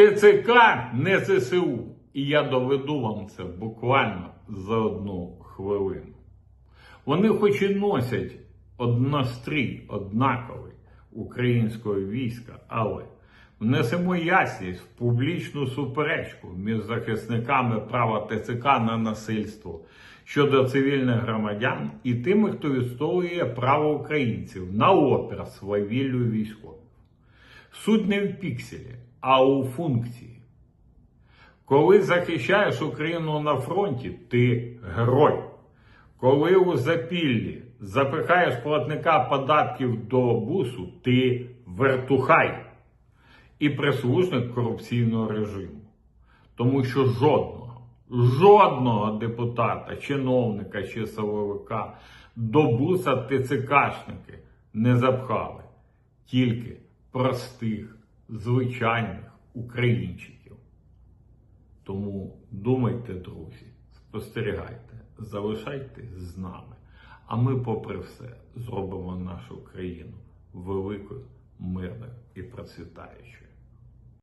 ТЦК не ЗСУ. І я доведу вам це буквально за одну хвилину. Вони хоч і носять однострій, однаковий українського війська, але внесемо ясність в публічну суперечку між захисниками права ТЦК на насильство щодо цивільних громадян і тими, хто відстоює право українців на опір свавіллю військових. Суть не в пікселі, а у функції. Коли захищаєш Україну на фронті, ти герой. Коли у запіллі запихаєш платника податків до бусу, ти вертухай і прислужник корупційного режиму. Тому що жодного, жодного депутата, чиновника чи силовика до буса ТЦКшники не запхали. Тільки простих, звичайних українчиків. Тому думайте, друзі, спостерігайте, залишайтесь з нами. А ми, попри все, зробимо нашу країну великою, мирною і процвітаючою.